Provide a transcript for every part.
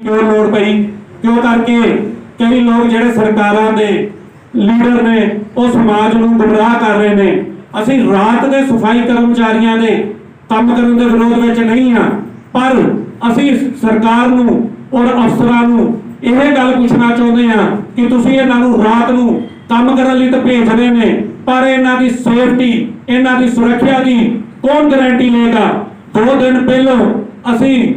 ਕਿਉਂ ਲੋੜ ਪਈ? ਕਿਉਂ ਕਰਕੇ? ਕਈ ਲੋਕ ਜਿਹੜੇ ਸਰਕਾਰਾਂ ਦੇ ਲੀਡਰ ਨੇ, ਉਹ ਸਮਾਜ ਨੂੰ ਗੁੰਮਰਾਹ ਕਰ ਰਹੇ ਨੇ। ਅਸੀਂ ਰਾਤ ਦੇ ਸਫ਼ਾਈ ਕਰਮਚਾਰੀਆਂ ਦੇ ਕੰਮ ਕਰਨ ਦੇ ਵਿਰੋਧ ਵਿੱਚ ਨਹੀਂ ਆ ਪਰ ਅਸੀਂ ਸਰਕਾਰ ਨੂੰ ਔਰ ਅਫਸਰਾਂ ਨੂੰ ਇਹ ਗੱਲ ਪੁੱਛਣਾ ਚਾਹੁੰਦੇ ਆ ਕਿ ਤੁਸੀਂ ਇਹਨਾਂ ਨੂੰ ਰਾਤ ਨੂੰ ਕੰਮ ਕਰਨ ਲਈ ਤਾਂ ਭੇਜਦੇ ਨੇ, ਪਰ ਇਹਨਾਂ ਦੀ ਸੇਫਟੀ, ਇਹਨਾਂ ਦੀ ਸੁਰੱਖਿਆ ਦੀ ਕੌਣ ਗਾਰੰਟੀ ਲਏਗਾ? ਦੋ ਦਿਨ ਪਹਿਲਾਂ ਅਸੀਂ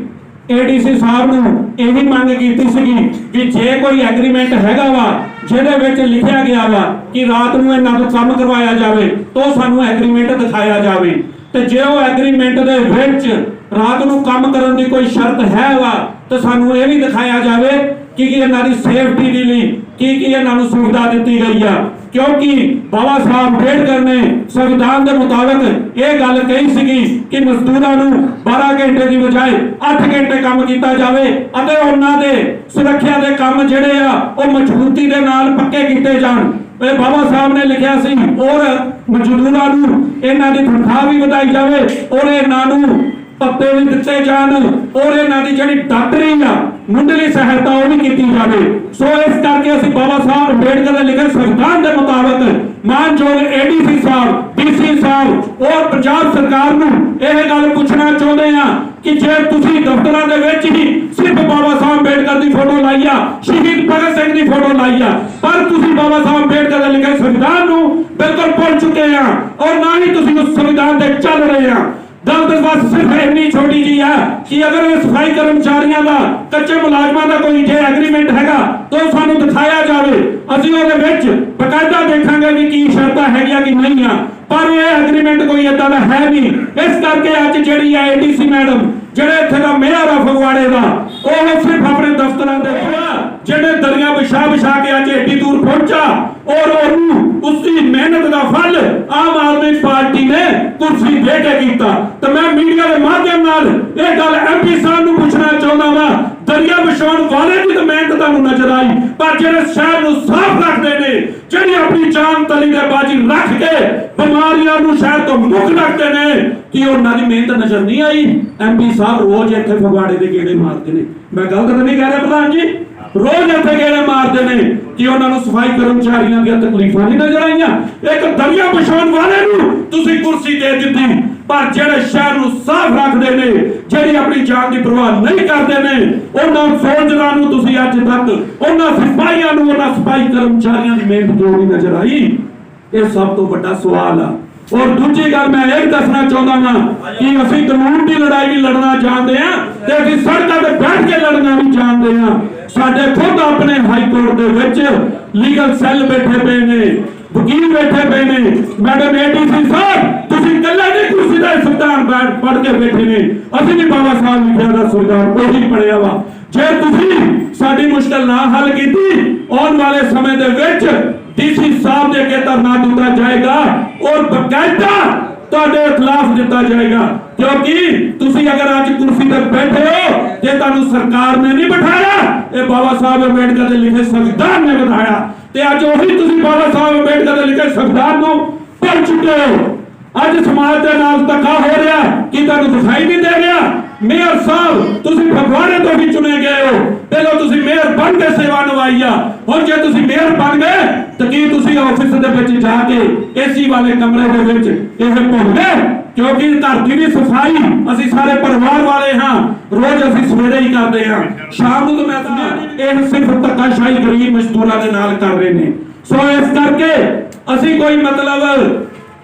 ਏਡੀਸੀ ਸਾਹਿਬ ਨੂੰ ਇਹ ਵੀ ਮੰਗ ਕੀਤੀ ਸੀਗੀ ਕਿ ਜੇ ਕੋਈ ਐਗਰੀਮੈਂਟ ਹੈਗਾ ਵਾ, ਜਿਹਦੇ ਵਿੱਚ ਲਿਖਿਆ ਗਿਆ ਵਾ ਕਿ ਰਾਤ ਨੂੰ ਇਹਨਾਂ ਤੋਂ ਕੰਮ ਕਰਵਾਇਆ ਜਾਵੇ, ਤਾਂ ਸਾਨੂੰ ਐਗਰੀਮੈਂਟ ਦਿਖਾਇਆ ਜਾਵੇ। ਤੇ ਜੇ ਉਹ ਐਗਰੀਮੈਂਟ ਦੇ ਵਿੱਚ ਰਾਤ ਨੂੰ ਕੰਮ ਕਰਨ ਦੀ ਕੋਈ ਸ਼ਰਤ ਹੈ ਵਾ, ਤਾਂ ਸਾਨੂੰ ਇਹ ਵੀ ਦਿਖਾਇਆ ਜਾਵੇ ਕਿ ਕੀ ਇਹਨਾਂ ਦੀ ਸੇਫਟੀ ਦੇ ਲਈ ਕੀ ਕੀ ਇਹਨਾਂ ਨੂੰ ਸੁਵਿਧਾ ਦਿੱਤੀ ਗਈ ਆ। ਕਿਉਂਕਿ ਬਾਬਾ ਸਾਹਿਬ ਅੰਬੇਡਕਰ ਨੇ ਸੰਵਿਧਾਨ ਦੇ ਮੁਤਾਬਕ ਇਹ ਗੱਲ ਕਹੀ ਸੀਗੀ ਕਿ ਮਜ਼ਦੂਰਾਂ ਨੂੰ 12 ਘੰਟੇ ਦੀ ਬਜਾਏ 8 ਘੰਟੇ ਕੰਮ ਕੀਤਾ ਜਾਵੇ ਅਤੇ ਉਹਨਾਂ ਦੇ ਸੁਰੱਖਿਆ ਦੇ ਕੰਮ ਜਿਹੜੇ ਆ, ਉਹ ਮਜ਼ਬੂਤੀ ਦੇ ਨਾਲ ਪੱਕੇ ਕੀਤੇ ਜਾਣ। ਇਹ ਬਾਬਾ ਸਾਹਿਬ ਨੇ ਲਿਖਿਆ ਸੀ ਔਰ ਮਜ਼ਦੂਰਾਂ ਨੂੰ ਇਹਨਾਂ ਦੀ ਤਨਖਾਹ ਵੀ ਵਧਾਈ ਜਾਵੇ ਔਰ ਇਹਨਾਂ ਨੂੰ ਪੱਤੇ ਵੀ ਦਿੱਤੇ ਜਾਣ ਔਰ ਇਹਨਾਂ ਦੀ ਜਿਹੜੀ ਡਾਕਟਰੀ ਆ ਮੁੰਡਲੀ ਸਹਾਇਤਾ ਕੀਤੀ ਜਾਵੇ ਸੋ ਇਸ ਕਰਕੇ ਅਸੀਂ ਬਾਬਾ ਸਾਹਿਬ ਅੰਬੇਡਕਰ ਦੇ ਲਿਖੇ ਸੰਵਿਧਾਨ ਦੇ ਮੁਤਾਬਕ ਮਾਨਯੋਗ ਏਡੀਸੀ ਸਾਹਿਬ ਡੀਸੀ ਸਾਹਿਬ ਔਰ ਪੰਜਾਬ ਸਰਕਾਰ ਨੂੰ ਇਹ ਗੱਲ ਪੁੱਛਣਾ ਚਾਹੁੰਦੇ ਆ ਕਿ ਜੇ ਤੁਸੀਂ ਦਫ਼ਤਰਾਂ ਦੇ ਵਿੱਚ ਹੀ ਸਿਰਫ ਬਾਬਾ ਸਾਹਿਬ ਅੰਬੇਡਕਰ ਦੀ ਫੋਟੋ ਲਾਈ ਆ, ਸ਼ਹੀਦ ਭਗਤ ਸਿੰਘ ਦੀ ਫੋਟੋ ਲਾਈ ਆ, ਪਰ ਤੁਸੀਂ ਬਾਬਾ ਸਾਹਿਬ ਅੰਬੇਡਕਰ ਦੇ ਲਿਖੇ ਸੰਵਿਧਾਨ ਨੂੰ ਬਿਲਕੁਲ ਭੁੱਲ ਚੁੱਕੇ ਆ ਔਰ ਨਾ ਹੀ ਤੁਸੀਂ ਉਸ ਸੰਵਿਧਾਨ ਦੇ ਚੱਲ ਰਹੇ ਆ। ਗੱਲ ਤਾਂ ਬਸ ਸਿਰਫ ਇੰਨੀ ਛੋਟੀ ਜੀ ਆ ਕਿ ਅਗਰ ਇਹ ਸਫ਼ਾਈ ਕਰਮਚਾਰੀਆਂ ਦਾ ਕੱਚੇ ਮੁਲਾਜ਼ਮਾਂ ਦਾ ਕੋਈ ਜੇ ਐਗਰੀਮੈਂਟ ਹੈਗਾ ਤਾਂ ਉਹ ਸਾਨੂੰ ਦਿਖਾਇਆ ਜਾਵੇ। ਅਸੀਂ ਉਹਦੇ ਵਿੱਚ ਬਕਾਇਦਾ ਦੇਖਾਂਗੇ ਵੀ ਕੀ ਸ਼ਰਤਾਂ ਹੈਗੀਆਂ ਕਿ ਨਹੀਂ ਆ। ਪਰ ਇਹ ਐਗਰੀਮੈਂਟ ਕੋਈ ਏਦਾਂ ਦਾ ਹੈ ਨਹੀਂ। ਇਸ ਕਰਕੇ ਅੱਜ ਜਿਹੜੀ ਆ ਏਡੀਸੀ ਮੈਡਮ, ਜਿਹੜੇ ਇੱਥੇ ਦਾ ਮੇਅਰ ਆ ਫਗਵਾੜੇ ਦਾ, ਉਹ ਸਿਰਫ ਆਪਣੇ ਦਫ਼ਤਰਾਂ ਦੇ ਗਿਆ ਜਿਹੜੇ ਦਰਿਆ ਵਿਛਾ ਵਿਛਾ ਕੇ ਅੱਜ ਏਡੀ ਦੂਰ ਪਹੁੰਚਾ, ਔਰ ਉਹਨੂੰ ਉਸਦੀ ਮਿਹਨਤ ਦਾ ਫਲ ਆਮ ਆਦਮੀ ਪਾਰਟੀ ਨੇ ਕੁਰਸੀ ਦੇ ਕੇ ਕੀਤਾ। ਤੇ ਮੈਂ ਮੀਡੀਆ ਦੇ ਮਾਧਿਅਮ ਨਾਲ ਇਹ ਗੱਲ ਐਮਪੀ ਸਾਹਿਬ ਨੂੰ ਪੁੱਛਣਾ ਚਾਹੁੰਦਾ ਵਾਂ ਦਰਿਆ ਵਿਛਾਉਣ ਵਾਲੇ ਦੀ ਤਾਂ ਮਿਹਨਤ ਤੁਹਾਨੂੰ ਨਜ਼ਰ ਆਈ, ਪਰ ਜਿਹੜੇ ਸ਼ਹਿਰ ਨੂੰ ਸਾਫ਼ ਰੱਖਦੇ ਨੇ, ਜਿਹੜੀ ਆਪਣੀ ਜਾਨ ਤਲੀ ਦੇ ਬਾਜੀ ਰੱਖ ਕੇ ਬਿਮਾਰੀਆਂ ਨੂੰ ਸ਼ਹਿਰ ਤੋਂ ਮੁਕਤ ਰੱਖਦੇ ਨੇ, ਕਿ ਉਹਨਾਂ ਦੀ ਮਿਹਨਤ ਨਜ਼ਰ ਨਹੀਂ ਆਈ? ਐਮਪੀ ਸਾਹਿਬ ਰੋਜ਼ ਇੱਥੇ ਫਗਵਾੜੇ ਦੇ ਗੇੜੇ ਮਾਰਦੇ ਨੇ। ਮੈਂ ਗਲਤ ਤਾਂ ਨਹੀਂ ਕਹਿ ਰਿਹਾ ਪ੍ਰਧਾਨ ਜੀ? ਰੋਜ਼ ਇੱਥੇ ਗੇੜੇ ਮਾਰਦੇ ਨੇ ਕਿ ਉਹਨਾਂ ਨੂੰ ਸਫ਼ਾਈ ਕਰਮਚਾਰੀਆਂ ਦੀਆਂ ਤਕਲੀਫਾਂ ਨਹੀਂ ਨਜ਼ਰ ਆਈਆਂ। ਇੱਕ ਦਰਿਆ ਵਿਛਾਉਣ ਵਾਲੇ ਨੂੰ ਤੁਸੀਂ ਕੁਰਸੀ ਦੇ ਦਿੱਤੀ, ਪਰ ਜਿਹੜੇ ਸ਼ਹਿਰ ਨੂੰ ਸਾਫ਼ ਰੱਖਦੇ ਨੇ, ਜਿਹੜੀ ਆਪਣੀ ਜਾਨ ਦੀ ਪਰਵਾਹ ਨਹੀਂ ਕਰਦੇ ਨੇ, ਉਹਨਾਂ ਫੌਜਦਾਰਾਂ ਨੂੰ ਤੁਸੀਂ ਅੱਜ ਤੱਕ ਉਹਨਾਂ ਸਿਪਾਹੀਆਂ ਨੂੰ, ਉਹਨਾਂ ਸਫ਼ਾਈ ਕਰਮਚਾਰੀਆਂ ਦੀ ਮਿਹਨਤ ਕਿਉਂ ਨਹੀਂ ਨਜ਼ਰ ਆਈ। ਇਹ ਸਭ ਤੋਂ ਵੱਡਾ ਸਵਾਲ ਆ। ਔਰ ਦੂਜੀ ਗੱਲ ਮੈਂ ਇਹ ਦੱਸਣਾ ਚਾਹੁੰਦਾ ਹਾਂ ਕਿ ਅਸੀਂ ਕਾਨੂੰਨ ਦੀ ਲੜਾਈ ਵੀ ਲੜਨਾ ਜਾਣਦੇ ਆ ਤੇ ਅਸੀਂ ਸੜਕਾਂ ਤੇ ਬੈਠ ਕੇ ਲੜਨਾ ਵੀ ਜਾਣਦੇ ਆ ਸਾਡੇ ਖੁਦ ਆਪਣੇ ਹਾਈ ਕੋਰਟ ਦੇ ਵਿੱਚ ਲੀਗਲ ਸੈੱਲ ਬੈਠੇ ਪਏ ਨੇ, ਵਕੀਲ ਬੈਠੇ ਪਏ ਨੇ, ਮੈਡਮ ਏਡੀਸੀ ਸਾਹਿਬ, ਤੁਸੀਂ ਇਕੱਲੇ ਨਹੀਂ ਕੁਰਸੀ ਦਾ ਸੰਵਿਧਾਨ ਪੜ ਕੇ ਬੈਠੇ ਨੇ। ਅਸੀਂ ਵੀ ਬਾਬਾ ਸਾਹਿਬ ਲਿਖਿਆ ਦਾ ਸੰਵਿਧਾਨ ਉਹੀ ਪੜਿਆ ਵਾ। ਜੇ ਤੁਸੀਂ ਸਾਡੀ ਮੁਸ਼ਕਲ ਨਾ ਹੱਲ ਕੀਤੀ, ਆਉਣ ਵਾਲੇ ਸਮੇਂ ਦੇ ਵਿੱਚ ਡੀਸੀ ਸਾਹਿਬ ਦੇ ਅੱਗੇ ਧਰਨਾ ਦਿੱਤਾ ਜਾਏਗਾ। ਬਕਾਇਦਾ ਤੁਹਾਡੇ ਖਿਲਾਫ ਦਿੱਤਾ ਜਾਏਗਾ। ਕਿਉਂਕਿ ਤੁਸੀਂ ਅਗਰ ਅੱਜ ਕੁਰਸੀ ਤੇ ਬੈਠੇ ਹੋ ਤੇ ਤੁਹਾਨੂੰ ਸਰਕਾਰ ਨੇ ਨਹੀਂ ਬਿਠਾਇਆ, ਇਹ ਬਾਬਾ ਸਾਹਿਬ ਅੰਬੇਡਕਰ ਦੇ ਲਿਖੇ ਸੰਵਿਧਾਨ ਨੇ ਬਿਠਾਇਆ। ਤੇ ਅੱਜ ਉਹੀ ਤੁਸੀਂ ਬਾਬਾ ਸਾਹਿਬ ਅੰਬੇਡਕਰ ਦੇ ਲਿਖੇ ਸੰਵਿਧਾਨ ਨੂੰ ਭੁੱਲ ਚੁੱਕੇ ਹੋ। ਅੱਜ ਸਮਾਜ ਦੇ ਨਾਲ ਧੱਕਾ ਹੋ ਰਿਹਾ, ਕਿ ਤੁਹਾਨੂੰ ਦਿਖਾਈ ਨਹੀਂ ਦੇ ਰਿਹਾ? ਮੇਅਰ ਸਾਹਿਬ, ਤੁਸੀਂ ਫਗਵਾੜੇ ਤੋਂ ਵੀ ਚੁਣੇ ਗਏ ਹੋ। ਪਹਿਲਾਂ ਤੁਸੀਂ ਮੇਅਰ ਬਣ ਕੇ ਸੇਵਾ ਨਿਭਾਈ ਆ। ਹੁਣ ਜੇ ਤੁਸੀਂ ਮੇਅਰ ਬਣ ਗਏ, ਤਾਂ ਕੀ ਤੁਸੀਂ ਆਫਿਸ ਦੇ ਵਿੱਚ ਜਾ ਕੇ ਏਸੀ ਵਾਲੇ ਕਮਰੇ ਦੇ ਵਿੱਚ ਇਹ ਭੁੱਲ ਗਏ ਕਿਉਂਕਿ ਧਰਤੀ ਦੀ ਸਫ਼ਾਈ, ਅਸੀਂ ਸਾਰੇ ਪਰਿਵਾਰ ਵਾਲੇ ਹਾਂ। ਰੋਜ਼ ਅਸੀਂ ਸਵੇਰੇ ਹੀ ਕਰਦੇ ਹਾਂ। ਸ਼ਾਮ ਨੂੰ ਤਾਂ ਮੈਂ ਤਾਂ ਇਹ ਸਿਰਫ ਧੱਕਾਸ਼ਾਹੀ ਗਰੀਬ ਮਜ਼ਦੂਰਾਂ ਦੇ ਨਾਲ ਕਰ ਰਹੇ ਨੇ। ਸੋ ਇਸ ਕਰਕੇ ਅਸੀਂ ਕੋਈ ਮਤਲਬ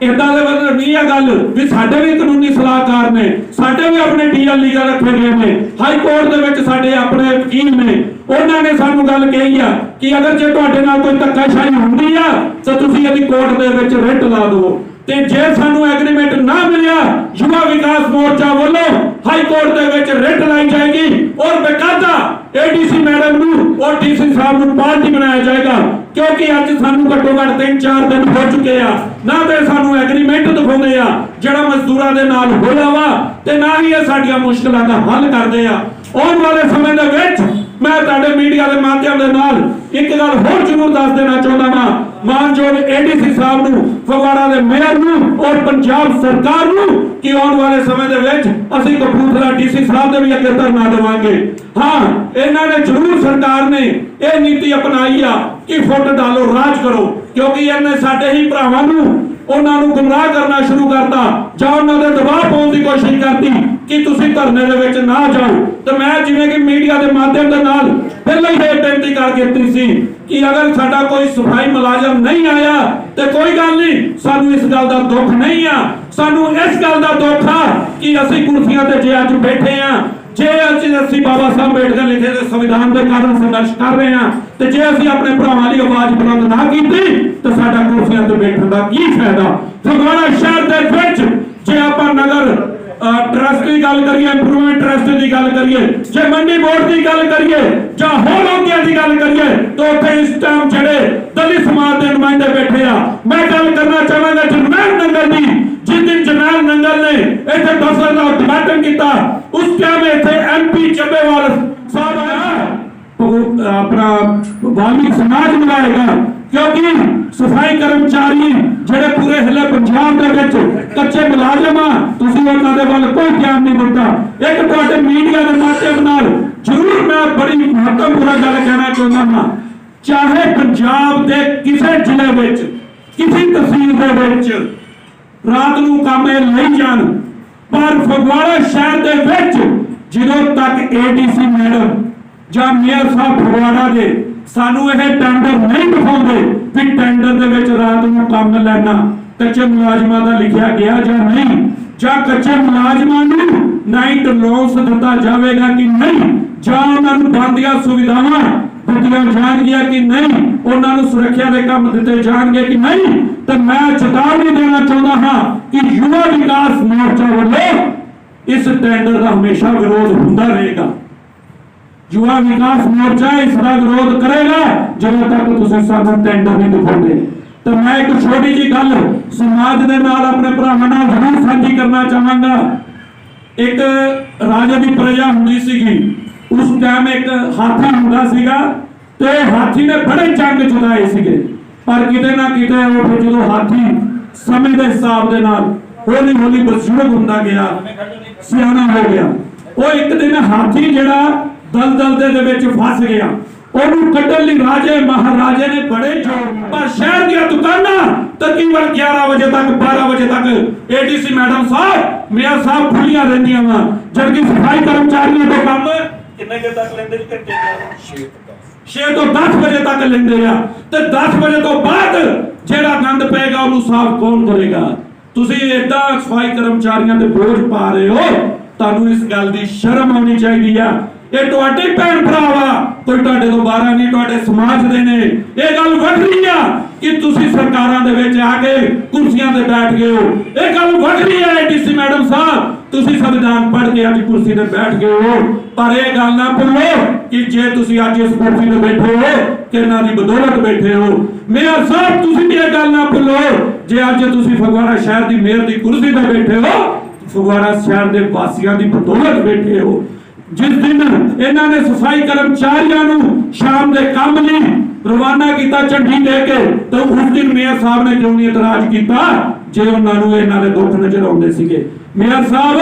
ਇਦਾਂ ਦੇ ਬੰਦੇ ਨਹੀਂ ਆ ਗੱਲ ਵੀ ਸਾਡੇ ਵੀ ਕਾਨੂੰਨੀ ਸਲਾਹਕਾਰ ਨੇ, ਸਾਡੇ ਵੀ ਆਪਣੇ ਡੀਐਲ ਲੀਗਲ ਰੱਖੇ ਗਏ ਨੇ, ਹਾਈ ਕੋਰਟ ਦੇ ਵਿੱਚ ਸਾਡੇ ਆਪਣੇ ਵਕੀਲ ਨੇ, ਉਹਨਾਂ ਨੇ ਸਾਨੂੰ ਗੱਲ ਕਹੀ ਆ ਕਿ ਅਗਰ ਜੇ ਤੁਹਾਡੇ ਨਾਲ ਕੋਈ ਧੱਕਾਸ਼ਾਹੀ ਹੁੰਦੀ ਆ, ਤਾਂ ਤੁਸੀਂ ਇਹਦੀ ਕੋਰਟ ਦੇ ਵਿੱਚ ਰਿਟ ਲਾ ਦਿਓ। ਤੇ ਜੇ ਸਾਨੂੰ ਐਗਰੀਮੈਂਟ ਨਾ ਮਿਲਿਆ, ਯੁਵਾ ਵਿਕਾਸ ਮੋਰਚਾ ਵੱਲੋਂ ਹਾਈ ਕੋਰਟ ਦੇ ਵਿੱਚ ਰਿਟ ਲਾਈ ਜਾਏਗੀ ਔਰ ਬਕਾਇਦਾ ਏਡੀਸੀ ਮੈਡਮ ਨੂੰ ਔਰ ਡੀਸੀ ਸਾਹਿਬ ਨੂੰ ਪਾਰਟੀ ਬਣਾਇਆ ਜਾਏਗਾ। ਕਿਉਂਕਿ ਅੱਜ ਸਾਨੂੰ ਘੱਟੋ ਘੱਟ 3-4 ਦਿਨ ਹੋ ਚੁੱਕੇ ਆ। ਨਾ ਤੇ ਸਾਨੂੰ ਐਗਰੀਮੈਂਟ ਦਿਖਾਉਂਦੇ ਆ, ਜਿਹੜਾ ਮਜ਼ਦੂਰਾਂ ਦੇ ਨਾਲ ਹੋਇਆ ਵਾ, ਤੇ ਨਾ ਹੀ ਇਹ ਸਾਡੀਆਂ ਮੁਸ਼ਕਲਾਂ ਦਾ ਹੱਲ ਕਰਦੇ ਆ। ਆਉਣ ਵਾਲੇ ਸਮੇਂ ਦੇ ਵਿੱਚ ਮੈਂ ਤੁਹਾਡੇ ਮੀਡੀਆ ਦੇ ਮਾਧਿਅਮ ਦੇ ਨਾਲ ਇੱਕ ਗੱਲ ਹੋਰ ਜ਼ਰੂਰ ਦੱਸ ਦੇਣਾ ਚਾਹੁੰਦਾ ਹਾਂ ਮਾਨਯੋਗ ਏਡੀਸੀ ਸਾਹਿਬ ਨੂੰ, ਫਗਵਾੜਾ ਦੇ ਮੇਅਰ ਨੂੰ ਔਰ ਪੰਜਾਬ ਸਰਕਾਰ ਨੂੰ ਕਿ ਆਉਣ ਵਾਲੇ ਸਮੇਂ ਦੇ ਵਿੱਚ ਅਸੀਂ ਕਪੂਰਥਲਾ ਡੀਸੀ ਸਾਹਿਬ ਦੇ ਵੀ ਅੱਗੇ ਧਰਨਾ ਦੇਵਾਂਗੇ। ਹਾਂ, ਇਹਨਾਂ ਨੇ ਜ਼ਰੂਰ ਸਰਕਾਰ ਨੇ ਇਹ ਨੀਤੀ ਅਪਣਾਈ ਆ ਕਿ ਫੁੱਟ ਡਾਲੋ ਰਾਜ ਕਰੋ, ਕਿਉਂਕਿ ਇਹਨੇ ਸਾਡੇ ਹੀ ਭਰਾਵਾਂ ਨੂੰ ਉਹਨਾਂ ਨੂੰ ਗੁੰਮਰਾਹ ਕਰਨਾ ਸ਼ੁਰੂ ਕਰਤਾ। ਜਾਂ ਉਹਨਾਂ ਦੇ ਦਬਾਅ ਪਾਉਣ ਦੀ ਕੋਸ਼ਿਸ਼ ਕਰਤੀ ਕਿ ਤੁਸੀਂ ਧਰਨੇ ਦੇ ਵਿੱਚ ਨਾ ਜਾਓ। ਤੇ ਮੈਂ ਜਿਵੇਂ ਕਿ ਮੀਡੀਆ ਦੇ ਮਾਧਿਅਮ ਦੇ ਨਾਲ ਪਹਿਲਾਂ ਹੀ ਇਹ ਬੇਨਤੀ ਕਰ ਦਿੱਤੀ ਸੀ ਕਿ ਅਗਰ ਸਾਡਾ ਕੋਈ ਸਫ਼ਾਈ ਮੁਲਾਜ਼ਮ ਨਹੀਂ ਆਇਆ, ਤੇ ਕੋਈ ਗੱਲ ਨਹੀਂ, ਸਾਨੂੰ ਇਸ ਗੱਲ ਦਾ ਦੁੱਖ ਨਹੀਂ ਆ। ਸਾਨੂੰ ਇਸ ਗੱਲ ਦਾ ਦੁੱਖ ਆ ਕਿ ਅਸੀਂ ਕੁਰਸੀਆਂ ਤੇ ਜੇ ਅੱਜ ਬੈਠੇ ਆ ਜੇ ਅਸੀਂ ਅਸੀਂ ਬਾਬਾ ਸਾਹਿਬ ਅੰਬੇਡਕਰ ਲਿਖੇ ਦੇ ਸੰਵਿਧਾਨ ਦੇ ਕਾਰਨ ਸੰਘਰਸ਼ ਕਰ ਰਹੇ ਹਾਂ ਤੇ ਜੇ ਅਸੀਂ ਆਪਣੇ ਭਰਾਵਾਂ ਦੀ ਆਵਾਜ਼ ਬੁਲੰਦ ਨਾ ਕੀਤੀ, ਤਾਂ ਸਾਡਾ ਕੁਰਸੀਆਂ ਤੇ ਬੈਠਣ ਦਾ ਕੀ ਫਾਇਦਾ? ਫਗਵਾੜਾ ਸ਼ਹਿਰ ਦੇ ਵਿੱਚ ਜੇ ਆਪਾਂ ਨਗਰ ਟਰਸਟ ਦੀ ਗੱਲ ਕਰੀਏ ਇੰਪਰੂਵਮੈਂਟ ਟਰਸਟ ਦੀ ਗੱਲ ਕਰੀਏ, ਜੇ ਮੰਡੀ ਬੋਰਡ ਦੀ ਗੱਲ ਕਰੀਏ, ਜਾਂ ਹੋਰ ਲੋਕਾਂ ਦੀ ਗੱਲ ਕਰੀਏ, ਤਾਂ ਉੱਥੇ ਇਸ ਟਾਈਮ ਜਿਹੜੇ ਦਲਿਤ ਸਮਾਜ ਦੇ ਨੁਮਾਇੰਦੇ ਬੈਠੇ ਆ, ਮੈਂ ਗੱਲ ਕਰਨਾ ਚਾਹਾਂਗਾ ਜਰਨੈਲ ਨੰਗਲ ਦੀ, ਜਿਸ ਦਿਨ ਜਰਨੈਲ ਨੰਗਲ ਨੇ ਇੱਥੇ ਦਫ਼ਤਰ ਦਾ ਉਦਘਾਟਨ ਕੀਤਾ ਟਾਈਮ ਇੱਥੇ? ਐਮਪੀ ਚੱਬੇਵਾਲ ਸਾਹਿਬ ਆਇਆ ਆਪਣਾ ਵਾਲਮੀਕ ਸਮਾਜ ਮਿਲਾਏਗਾ ਕਿਉਂਕਿ ਸਫ਼ਾਈ ਕਰਮਚਾਰੀ ਜਿਹੜੇ ਪੂਰੇ ਹਿੱਲੇ ਪੰਜਾਬ ਦੇ ਵਿੱਚ ਕੱਚੇ ਮੁਲਾਜ਼ਮ ਆ, ਤੁਸੀਂ ਉਹਨਾਂ ਦੇ ਵੱਲ ਕੋਈ ਧਿਆਨ ਨਹੀਂ ਦਿੱਤਾ ਇੱਕ ਤੁਹਾਡੇ ਮੀਡੀਆ ਦੇ ਮਾਧਿਅਮ ਨਾਲ ਜ਼ਰੂਰ ਮੈਂ ਬੜੀ ਮਹੱਤਵਪੂਰਨ ਗੱਲ ਕਹਿਣਾ ਚਾਹੁੰਦਾ ਹਾਂ। ਚਾਹੇ ਪੰਜਾਬ ਦੇ ਕਿਸੇ ਜ਼ਿਲ੍ਹੇ ਵਿੱਚ, ਕਿਸੇ ਤਹਿਸੀਲ ਦੇ ਵਿੱਚ ਰਾਤ ਨੂੰ ਕੰਮ ਇਹ ਲਈ ਜਾਣ ਪਰ ਫਗਵਾੜਾ ਸ਼ਹਿਰ ਦੇ ਵਿੱਚ ਜਦੋਂ ਤੱਕ ਏਡੀਸੀ ਮੈਡਮ ਜਾਂ ਮੇਅਰ ਸਾਹਿਬ ਫਗਵਾੜਾ ਦੇ ਸਾਨੂੰ ਇਹ ਟੈਂਡਰ ਨਹੀਂ ਦਿਖਾਉਂਦੇ ਵੀ ਟੈਂਡਰ ਦੇ ਵਿੱਚ ਰਾਤ ਨੂੰ ਕੰਮ ਲੈਣਾ ਕੱਚੇ ਮੁਲਾਜ਼ਮਾਂ ਦਾ ਲਿਖਿਆ ਗਿਆ ਜਾਂ ਨਹੀਂ, ਜਾਂ ਕੱਚੇ ਮੁਲਾਜ਼ਮਾਂ ਨੂੰ ਨਾਈਟ ਲੌਂਸ ਦਿੱਤਾ ਜਾਵੇਗਾ ਕਿ ਨਹੀਂ, ਜਾਂ ਉਹਨਾਂ ਨੂੰ ਬੰਦੀਆਂ ਸੁਵਿਧਾਵਾਂ ਦਿੱਤੀਆਂ ਜਾਣਗੀਆਂ ਕਿ ਨਹੀਂ, ਉਹਨਾਂ ਨੂੰ ਸੁਰੱਖਿਆ ਦੇ ਕੰਮ ਦਿੱਤੇ ਜਾਣਗੇ ਕਿ ਨਹੀਂ, ਤੇ ਮੈਂ ਚੇਤਾਵਨੀ ਦੇਣਾ ਚਾਹੁੰਦਾ ਹਾਂ ਕਿ ਯੁਵਾ ਵਿਕਾਸ ਮੋਰਚਾ ਵੱਲੋਂ ਇਸ ਟੈਂਡਰ ਦਾ ਹਮੇਸ਼ਾ ਵਿਰੋਧ ਹੁੰਦਾ ਰਹੇਗਾ। ਯੁਵਾ ਵਿਕਾਸ ਮੋਰਚਾ ਇਸ ਦਾ ਵਿਰੋਧ ਕਰੇਗਾ ਜਦੋਂ ਤੱਕ ਤੁਸੀਂ ਸਾਨੂੰ ਟੈਂਡਰ ਨਹੀਂ ਦਿਖਾਉਂਦੇ। ਤਾਂ ਮੈਂ ਇੱਕ ਛੋਟੀ ਜੀ ਗੱਲ ਸਮਾਜ ਦੇ ਨਾਲ ਆਪਣੇ ਭਰਾਵਾਂ ਨਾਲ ਜ਼ਰੂਰ ਸਾਂਝੀ ਕਰਨਾ ਚਾਹਾਂਗਾ। ਇੱਕ ਰਾਜੇ ਦੀ ਪ੍ਰਜਾ ਹੁੰਦੀ ਸੀਗੀ ਉਸ ਟਾਈਮ ਇੱਕ ਹਾਥੀ ਹੁੰਦਾ ਸੀਗਾ ਤੇ ਹਾਥੀ ਨੇ ਬੜੇ ਜੰਗ ਜਿਤਾਏ ਸੀਗੇ। ਪਰ ਕਿਤੇ ਨਾ ਕਿਤੇ ਉਹ ਫਿਰ ਜਦੋਂ ਹਾਥੀ ਸਮੇਂ ਦੇ ਹਿਸਾਬ ਦੇ ਨਾਲ ਹੌਲੀ ਹੌਲੀ ਬਜ਼ੁਰਗ ਹੁੰਦਾ ਗਿਆ, ਸਿਆਣਾ ਹੋ ਗਿਆ, ਉਹ ਇੱਕ ਦਿਨ ਹਾਥੀ ਜਿਹੜਾ ਦਲਦਲ ਦੇ ਵਿੱਚ ਫਸ ਗਿਆ। ਉਹਨੂੰ ਕੱਢਣ ਲਈ ਰਾਜੇ ਮਹਾਰਾਜੇ ਨੇ ਬੜੇ ਜ਼ੋਰ ਪਰ ਸ਼ਹਿਰ ਦੀਆਂ ਦੁਕਾਨਾਂ ਤਕਰੀਬਨ 11 ਵਜੇ ਤੱਕ 12 ਵਜੇ ਤੱਕ ਏਡੀਸੀ ਮੈਡਮ ਸਾਹਿਬ, ਮੇਅਰ ਸਾਹਿਬ ਖੁੱਲੀਆਂ ਰਹਿੰਦੀਆਂ ਵਾ। ਜਦਕਿ ਸਫ਼ਾਈ ਕਰਮਚਾਰੀਆਂ ਤੋਂ ਕੰਮ ਕਿੰਨੇ ਜੇ ਤੱਕ ਲੈਂਦੇ ਜੀ ਘੰਟੇ 6 ਤੋਂ 10 ਵਜੇ ਤੱਕ ਲੈਂਦੇ ਆ ਤੇ 10 ਵਜੇ ਤੋਂ ਬਾਅਦ ਜਿਹੜਾ ਗੰਦ ਪਏਗਾ ਉਹਨੂੰ ਸਾਫ਼ ਕੌਣ ਕਰੇਗਾ? ਤੁਸੀਂ ਏਦਾਂ ਸਫ਼ਾਈ ਕਰਮਚਾਰੀਆਂ ਦੇ ਬੋਝ ਪਾ ਰਹੇ ਹੋ ਤੁਹਾਨੂੰ ਇਸ ਗੱਲ ਦੀ ਸ਼ਰਮ ਆਉਣੀ ਚਾਹੀਦੀ ਆ। ਇਹ ਤੁਹਾਡੇ ਭੈਣ ਭਰਾ ਵਾ ਕੋਈ ਤੁਹਾਡੇ ਤੋਂ ਬਾਹਰ ਨਹੀਂ ਤੁਹਾਡੇ ਸਮਾਜ ਦੇ ਨੇ। ਇਹ ਗੱਲ ਵੱਖਰੀ ਆ ਕਿ ਤੁਸੀਂ ਸਰਕਾਰਾਂ ਦੇ ਵਿੱਚ ਆ ਕੇ ਕੁਰਸੀਆਂ ਤੇ ਬੈਠ ਗਏ ਹੋ। ਇਹ ਗੱਲ ਵੱਖਰੀ ਆ ਏਡੀਸੀ ਮੈਡਮ ਸਾਹਿਬ ਤੁਸੀਂ ਸੰਵਿਧਾਨ ਪੜ੍ਹ ਕੇ ਅੱਜ ਕੁਰਸੀ ਤੇ ਬੈਠ ਗਏ ਹੋ। ਪਰ ਇਹ ਗੱਲ ਨਾ ਭੁੱਲੋ ਕਿ ਜੇ ਤੁਸੀਂ ਅੱਜ ਇਸ ਕੁਰਸੀ ਤੇ ਬੈਠੇ ਹੋ ਕਿਹਨਾਂ ਦੀ ਬਦੌਲਤ ਬੈਠੇ ਹੋ। ਮੇਅਰ ਸਾਹਿਬ, ਤੁਸੀਂ ਵੀ ਇਹ ਗੱਲ ਨਾ ਭੁੱਲੋ, ਜੇ ਅੱਜ ਤੁਸੀਂ ਫਗਵਾੜਾ ਸ਼ਹਿਰ ਦੀ ਮੇਅਰ ਦੀ ਕੁਰਸੀ ਤੇ ਬੈਠੇ ਹੋ, ਫਗਵਾੜਾ ਸ਼ਹਿਰ ਦੇ ਵਾਸੀਆਂ ਦੀ ਬਦੌਲਤ ਬੈਠੇ ਹੋ। ਜਿਸ ਦਿਨ ਇਹਨਾਂ ਨੇ ਸਫ਼ਾਈ ਕਰਮਚਾਰੀਆਂ ਨੂੰ ਸ਼ਾਮ ਦੇ ਕੰਮ ਲਈ ਰਵਾਨਾ ਕੀਤਾ, ਝੰਡੀ ਦੇ ਕੇ, ਤਾਂ ਉਸ ਦਿਨ ਮੇਅਰ ਸਾਹਿਬ ਨੇ ਕਿਉਂ ਨਹੀਂ ਇਤਰਾਜ਼ ਕੀਤਾ? ਜੇ ਉਹਨਾਂ ਨੂੰ ਇਹਨਾਂ ਦੇ ਦੁੱਖ ਨਜ਼ਰ ਆਉਂਦੇ ਸੀਗੇ। ਮੇਅਰ ਸਾਹਿਬ,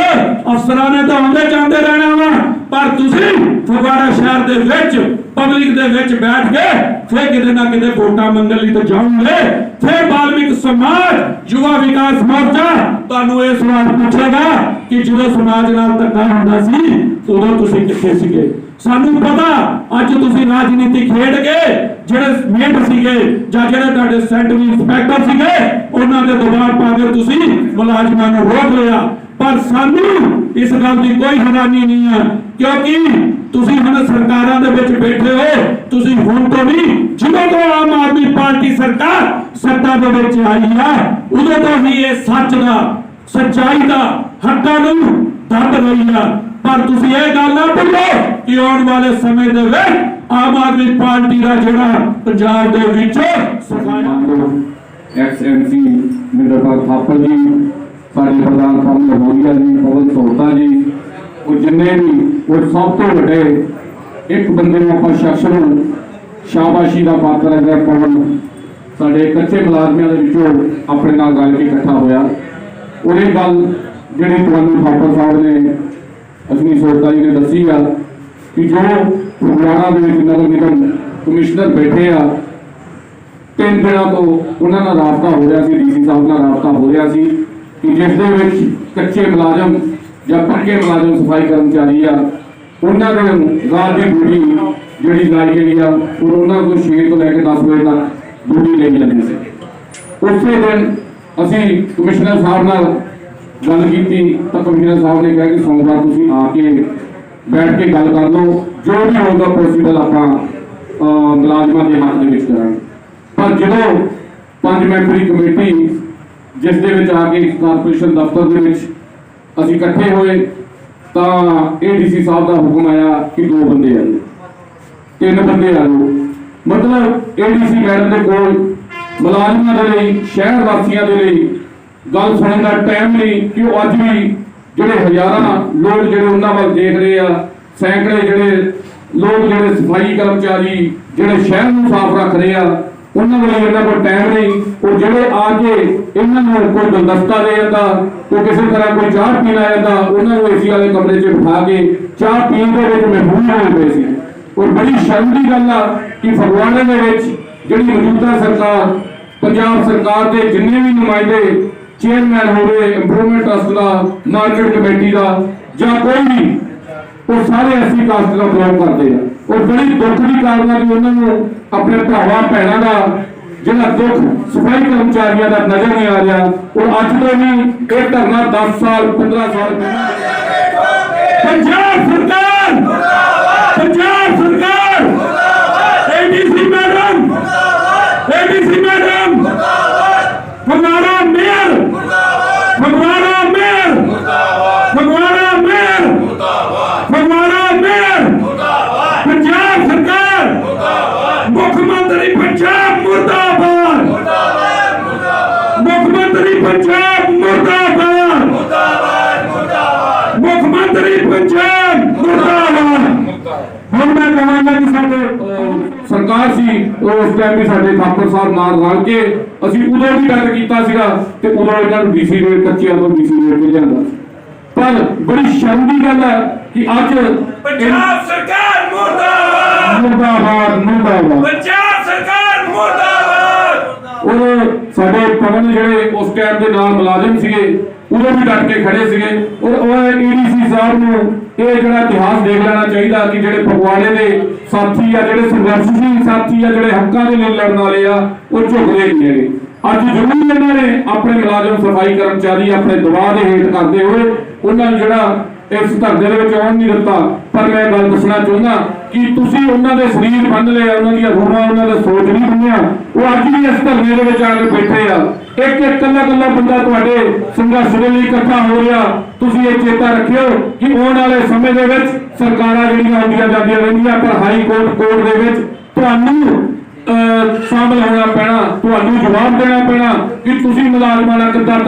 ਅਫਸਰਾਂ ਨੇ ਤਾਂ ਆਉਂਦੇ ਜਾਂਦੇ ਰਹਿਣਾ ਵਾ, ਪਰ ਤੁਸੀਂ ਫਗਵਾੜਾ ਸ਼ਹਿਰ ਦੇ ਵਿੱਚ, ਪਬਲਿਕ ਦੇ ਵਿੱਚ ਬੈਠ ਕੇ ਫਿਰ ਕਿਤੇ ਨਾ ਕਿਤੇ ਵੋਟਾਂ ਮੰਗਣ ਲਈ ਤਾਂ ਜਾਓਗੇ। ਫਿਰ ਬਾਲਮਿਕ ਸਮਾਜ, ਯੁਵਾ ਵਿਕਾਸ ਮੋਰਚਾ ਤੁਹਾਨੂੰ ਇਹ ਸਵਾਲ ਪੁੱਛੇਗਾ ਕਿ ਜਦੋਂ ਸਮਾਜ ਨਾਲ ਧੱਕਾ ਹੁੰਦਾ ਸੀ, ਉਦੋਂ ਤੁਸੀਂ ਕਿੱਥੇ ਸੀਗੇ? ਸਾਨੂੰ ਪਤਾ, ਅੱਜ ਤੁਸੀਂ ਰਾਜਨੀਤੀ ਖੇਡ ਕੇ ਜਿਹੜੇ ਮੇਟ ਸੀਗੇ ਜਾਂ ਜਿਹੜੇ ਤੁਹਾਡੇ ਸੈਂਟਰਲ ਇੰਸਪੈਕਟਰ ਸੀਗੇ, ਉਹਨਾਂ ਦੇ ਦਬਾਅ ਪਾ ਕੇ ਤੁਸੀਂ ਮੁਲਾਜ਼ਮਾਂ ਨੂੰ ਰੋਕ ਲਿਆ। ਪਰ ਸਾਨੂੰ ਇਸ ਗੱਲ ਦੀ ਕੋਈ ਹੈਰਾਨੀ ਨਹੀਂ ਹੈ ਕਿਉਂਕਿ ਤੁਸੀਂ ਹੁਣ ਸਰਕਾਰਾਂ ਦੇ ਵਿੱਚ ਬੈਠੇ ਹੋ, ਤੁਸੀਂ ਹੁਣ ਤੋਂ ਵੀ ਜਦੋਂ ਤੋਂ ਆਮ ਆਦਮੀ ਪਾਰਟੀ ਸਰਕਾਰ ਸੱਤਾ ਦੇ ਵਿੱਚ ਆਈ ਹੈ ਉਦੋਂ ਤੋਂ ਹੀ ਇਹ ਸੱਚ ਦਾ, ਸੱਚਾਈ ਦਾ ਹੱਕਾਂ ਨੂੰ ਦੱਬ ਰਹੀ ਹੈ ਪਰ ਤੁਸੀਂ ਇਹ ਗੱਲ ਨਾ ਭੁੱਲੋ ਕਿ ਆਉਣ ਵਾਲੇ ਸਮੇਂ ਦੇ ਵਿੱਚ ਆਮ ਆਦਮੀ ਪਾਰਟੀ ਦਾ ਜਿਹੜਾ ਪੰਜਾਬ ਦੇ ਵਿੱਚ ਸਫਾਇਆ ਮਿੰਦਰਪਾਲ ਥਾਪਰ ਜੀ ਸਾਡੇ ਪ੍ਰਧਾਨ ਸਾਹਿਬ ਲਹੋਰੀਆ ਜੀ, ਪਵਨ ਸੋਹਤਾ ਜੀ, ਉਹ ਜਿੰਨੇ ਵੀ, ਉਹ ਸਭ ਤੋਂ ਵੱਡੇ ਇੱਕ ਬੰਦੇ ਨੂੰ ਆਪਾਂ ਸ਼ਖਸ ਨੂੰ ਸ਼ਾਬਾਸ਼ੀ ਦਾ ਪਾਤਰ ਹੈ ਪਵਨ ਸਾਡੇ ਕੱਚੇ ਮੁਲਾਜ਼ਮਾਂ ਦੇ ਵਿੱਚੋਂ ਆਪਣੇ ਨਾਲ ਗੱਲ ਕੇ ਇਕੱਠਾ ਹੋਇਆ। ਉਹਨੇ ਗੱਲ ਜਿਹੜੀ ਤੁਹਾਨੂੰ ਥਾਪਰ ਸਾਹਿਬ ਨੇ ਅਸ਼ਨੀ ਸੋਤਾ ਜੀ ਨੇ ਦੱਸੀ ਆ ਕਿ ਜੋ ਹਰਿਆਣਾ ਦੇ ਵਿੱਚ ਨਗਰ ਨਿਗਮ ਕਮਿਸ਼ਨਰ ਬੈਠੇ ਆ, ਤਿੰਨ ਦਿਨਾਂ ਤੋਂ ਉਹਨਾਂ ਨਾਲ ਰਾਬਤਾ ਹੋ ਰਿਹਾ ਸੀ, ਡੀਸੀ ਸਾਹਿਬ ਨਾਲ ਰਾਬਤਾ ਹੋ ਰਿਹਾ ਸੀ ਕਿ ਜਿਸ ਦੇ ਵਿੱਚ ਕੱਚੇ ਮੁਲਾਜ਼ਮ ਜਾਂ ਪੱਕੇ ਮੁਲਾਜ਼ਮ ਸਫ਼ਾਈ ਕਰਮਚਾਰੀ ਆ, ਉਹਨਾਂ ਦੇ ਰਾਤ ਦੀ ਡਿਊਟੀ ਜਿਹੜੀ ਲਾਈ ਗਈ ਆ, ਉਹ ਉਹਨਾਂ ਕੋਲ 6 ਤੋਂ ਲੈ ਕੇ 10 ਵਜੇ ਤੱਕ ਡਿਊਟੀ ਲਈ ਜਾਂਦੀ ਸੀ। ਉਸੇ ਦਿਨ ਅਸੀਂ ਕਮਿਸ਼ਨਰ ਸਾਹਿਬ ਨਾਲ ਗੱਲ ਕੀਤੀ, ਤਾਂ ਕਮਿਸ਼ਨਰ ਸਾਹਿਬ ਨੇ ਕਿਹਾ ਕਿ ਸੋਮਵਾਰ ਤੁਸੀਂ ਆ ਕੇ ਬੈਠ ਕੇ ਗੱਲ ਕਰ ਲਓ। ਜੋ ਵੀ ਹੋਊਗਾ ਪੋਸੀਬਲ ਆਪਾਂ ਮੁਲਾਜ਼ਮਾਂ ਦੇ ਹੱਕ ਦੇ ਵਿੱਚ ਕਰਾਂਗੇ। ਪਰ ਜਦੋਂ ਪੰਜ ਮੈਂਬਰੀ ਕਮੇਟੀ, ਜਿਸ ਦੇ ਵਿੱਚ ਆ ਕੇ ਕਾਰਪੋਰੇਸ਼ਨ ਦਫ਼ਤਰ ਦੇ ਵਿੱਚ ਅਸੀਂ ਇਕੱਠੇ ਹੋਏ, ਤਾਂ ਏਡੀਸੀ ਸਾਹਿਬ ਦਾ ਹੁਕਮ ਆਇਆ ਕਿ ਦੋ ਬੰਦੇ ਆ ਤਿੰਨ ਬੰਦੇ ਆ ਜਾਓ ਮਤਲਬ ਏਡੀਸੀ ਮੈਡਮ ਦੇ ਕੋਲ, ਮੁਲਾਜ਼ਮਾਂ ਦੇ ਲਈ, ਸ਼ਹਿਰ ਵਾਸੀਆਂ ਦੇ ਲਈ ਗੱਲ ਸੁਣਨ ਦਾ ਟਾਈਮ ਨਹੀਂ ਕਿ ਉਹ ਅੱਜ ਵੀ ਜਿਹੜੇ ਹਜ਼ਾਰਾਂ ਲੋਕ ਜਿਹੜੇ ਉਹਨਾਂ ਵੱਲ ਦੇਖ ਰਹੇ ਆ, ਸੈਂਕੜੇ ਜਿਹੜੇ ਲੋਕ ਜਿਹੜੇ ਸਫ਼ਾਈ ਕਰਮਚਾਰੀ ਜਿਹੜੇ ਸ਼ਹਿਰ ਨੂੰ ਸਾਫ਼ ਰੱਖ ਰਹੇ ਆ, ਉਹਨਾਂ ਦੇ ਲਈ ਇਹਨਾਂ ਕੋਲ ਟਾਈਮ ਨਹੀਂ। ਉਹ ਜਿਹੜੇ ਆ ਕੇ ਇਹਨਾਂ ਨੂੰ ਕੋਈ ਗੁਲਦਸਤਾ ਦੇ ਜਾਂਦਾ ਕੋਈ ਕਿਸੇ ਤਰ੍ਹਾਂ ਕੋਈ ਚਾਹ ਪੀਣ ਆ ਜਾਂਦਾ ਉਹਨਾਂ ਨੂੰ ਏਸੀ ਵਾਲੇ ਕਮਰੇ 'ਚ ਬਿਠਾ ਕੇ ਚਾਹ ਪੀਣ ਦੇ ਵਿੱਚ ਮਹਿਬੂਬ ਹੋਏ ਪਏ ਸੀ। ਔਰ ਬੜੀ ਸ਼ਰਮ ਦੀ ਗੱਲ ਆ ਕਿ ਫਗਵਾੜੇ ਦੇ ਵਿੱਚ ਜਿਹੜੀ ਮੌਜੂਦਾ ਸਰਕਾਰ, ਪੰਜਾਬ ਸਰਕਾਰ ਦੇ ਜਿੰਨੇ ਵੀ ਨੁਮਾਇੰਦੇ ਚੇਅਰਮੈਨ ਹੋਵੇ ਇੰਪਰੂਵਮੈਂਟ ਟਰਸਟ ਦਾ ਮਾਰਕੀਟ ਕਮੇਟੀ ਦਾ, ਜਾਂ ਕੋਈ ਵੀ, ਉਹ ਸਾਰੇ ਐਸੀ ਕਾਸਟ ਦਾ ਬਿਲੋਂਗ ਕਰਦੇ ਆ। ਔਰ ਬੜੀ ਦੁੱਖ ਦੀ ਕਾਰਨ ਆ ਕਿ ਉਹਨਾਂ ਨੂੰ ਆਪਣੇ ਭਰਾਵਾਂ, ਭੈਣਾਂ ਦਾ ਜਿਹੜਾ ਦੁੱਖ ਸਫ਼ਾਈ ਕਰਮਚਾਰੀਆਂ ਦਾ ਨਜ਼ਰ ਨਹੀਂ ਆ ਰਿਹਾ ਔਰ ਅੱਜ ਤੋਂ ਵੀ ਇਹ ਧਰਨਾ 10 ਸਾਲ 15 ਸਾਲ ਪਹਿਲਾਂ ਪੰਜਾਬ ਸਰਕਾਰ ਪੰਜਾਬ ਸਰਕਾਰ ADC madam ADC madam Phagwara mayor Phagwara mayor Phagwara mayor Phagwara mayor Punjab ਸਰਕਾਰ ਮੁੱਖ ਮੰਤਰੀ ਪੰਜਾਬ ਮੁਰਦਾਬਾਦ ਮੁੱਖ ਮੰਤਰੀ ਪੰਜਾਬ ਮੁਰਦਾਬਾਦ ਮੁੱਖ ਮੰਤਰੀ ਪੰਜਾਬ ਮੁਰਦਾਬਾਦ ਹੁਣ ਮੈਂ ਕਹਾਂਗਾ ਕਿ ਸਾਡੇ ਸਰਕਾਰ ਸੀ ਉਹ ਉਸ ਟਾਈਮ ਵੀ ਸਾਡੇ ਥਾਪਰ ਸਾਹਿਬ ਨਾਲ ਰਲ ਕੇ ਅਸੀਂ ਉਦੋਂ ਵੀ ਗੱਲ ਕੀਤਾ ਸੀਗਾ ਤੇ ਉਦੋਂ ਇਹਨਾਂ ਨੂੰ ਡੀਸੀ ਰੇਟ ਕੱਚਿਆਂ ਤੋਂ ਡੀਸੀ ਰੇਟ ਤੇ ਸੀ। ਪਰ ਬੜੀ ਸ਼ਰਮ ਦੀ ਗੱਲ ਹੈ ਕਿ ਅੱਜ ਪੰਜਾਬ ਸਰਕਾਰ ਮੁਰਦਾਬਾਦ! ਮੁਰਦਾਬਾਦ ਮੁਰਦਾਬਾਦ। ਪੰਜਾਬ ਸਰਕਾਰ ਮੁਰਦਾਬਾਦ! ਔਰ ਸਾਡੇ ਪਵਨ ਜਿਹੜੇ ਉਸ ਟਾਈਮ ਦੇ ਨਾਲ ਮੁਲਾਜ਼ਮ ਸੀਗੇ ਉਦੋਂ ਵੀ ਡਟ ਕੇ ਖੜੇ ਸੀਗੇ। ਔਰ ਉਹ ਏਡੀਸੀ ਸਾਹਿਬ ਨੂੰ ਇਹ ਜਿਹੜਾ ਇਤਿਹਾਸ ਦੇਖ ਲੈਣਾ ਚਾਹੀਦਾ ਕਿ ਜਿਹੜੇ ਫਗਵਾੜੇ ਦੇ ਸਾਥੀ ਆ, ਜਿਹੜੇ ਸੰਘਰਸ਼ੀ ਸਾਥੀ ਆ, ਜਿਹੜੇ ਹੱਕਾਂ ਦੇ ਲਈ ਲੜਨ ਵਾਲੇ ਆ, ਉਹ ਝੁਕਦੇ ਨਹੀਂ ਹੈਗੇ। ਅੱਜ ਜ਼ਰੂਰ ਇਹਨਾਂ ਨੇ ਆਪਣੇ ਮੁਲਾਜ਼ਮ ਸਫ਼ਾਈ ਕਰਮਚਾਰੀ ਆਪਣੇ ਦਬਾਅ ਦੇ ਹੇਠ ਕਰਦੇ ਹੋਏ ਉਹਨਾਂ ਨੂੰ ਜਿਹੜਾ ਇਸ ਧਰਨੇ ਦੇ ਵਿੱਚ ਆਉਣ ਨਹੀਂ ਦਿੱਤਾ। ਪਰ ਮੈਂ ਗੱਲ ਦੱਸਣਾ ਚਾਹੁੰਦਾ ਕਿ ਤੁਸੀਂ ਉਹਨਾਂ ਦੇ ਸਰੀਰ ਬੰਨ ਲਏ ਉਹਨਾਂ ਦੀਆਂ ਰੂਹਾਂ ਉਹਨਾਂ ਦਾ ਸੋਚ ਨਹੀਂ ਬੰਨਿਆ। ਉਹ ਅੱਜ ਵੀ ਇਸ ਧਰਨੇ ਦੇ ਵਿੱਚ ਆ ਕੇ ਬੈਠੇ ਆ। ਇੱਕ ਇੱਕ ਕੱਲਾ ਕੱਲਾ ਬੰਦਾ ਤੁਹਾਡੇ ਸੰਘਰਸ਼ ਦੇ ਲਈ ਇਕੱਠਾ ਹੋ ਰਿਹਾ। ਤੁਸੀਂ ਇਹ ਚੇਤਾ ਰੱਖਿਓ ਕਿ ਆਉਣ ਵਾਲੇ ਸਮੇਂ ਦੇ ਵਿੱਚ ਸਰਕਾਰਾਂ ਜਿਹੜੀਆਂ ਆਉਂਦੀਆਂ ਜਾਂਦੀਆਂ ਰਹਿੰਦੀਆਂ ਪਰ ਹਾਈ ਕੋਰਟ ਕੋਰਟ ਦੇ ਵਿੱਚ ਤੁਹਾਨੂੰ ਅਹ, ਸ਼ਾਮਲ ਹੋਣਾ ਪੈਣਾ ਤੁਹਾਨੂੰ ਜਵਾਬ ਦੇਣਾ ਪੈਣਾ ਕਿ ਤੁਸੀਂ ਮੁਲਾਜ਼ਮਾਂ ਨਾਲ ਕਿੱਦਾਂ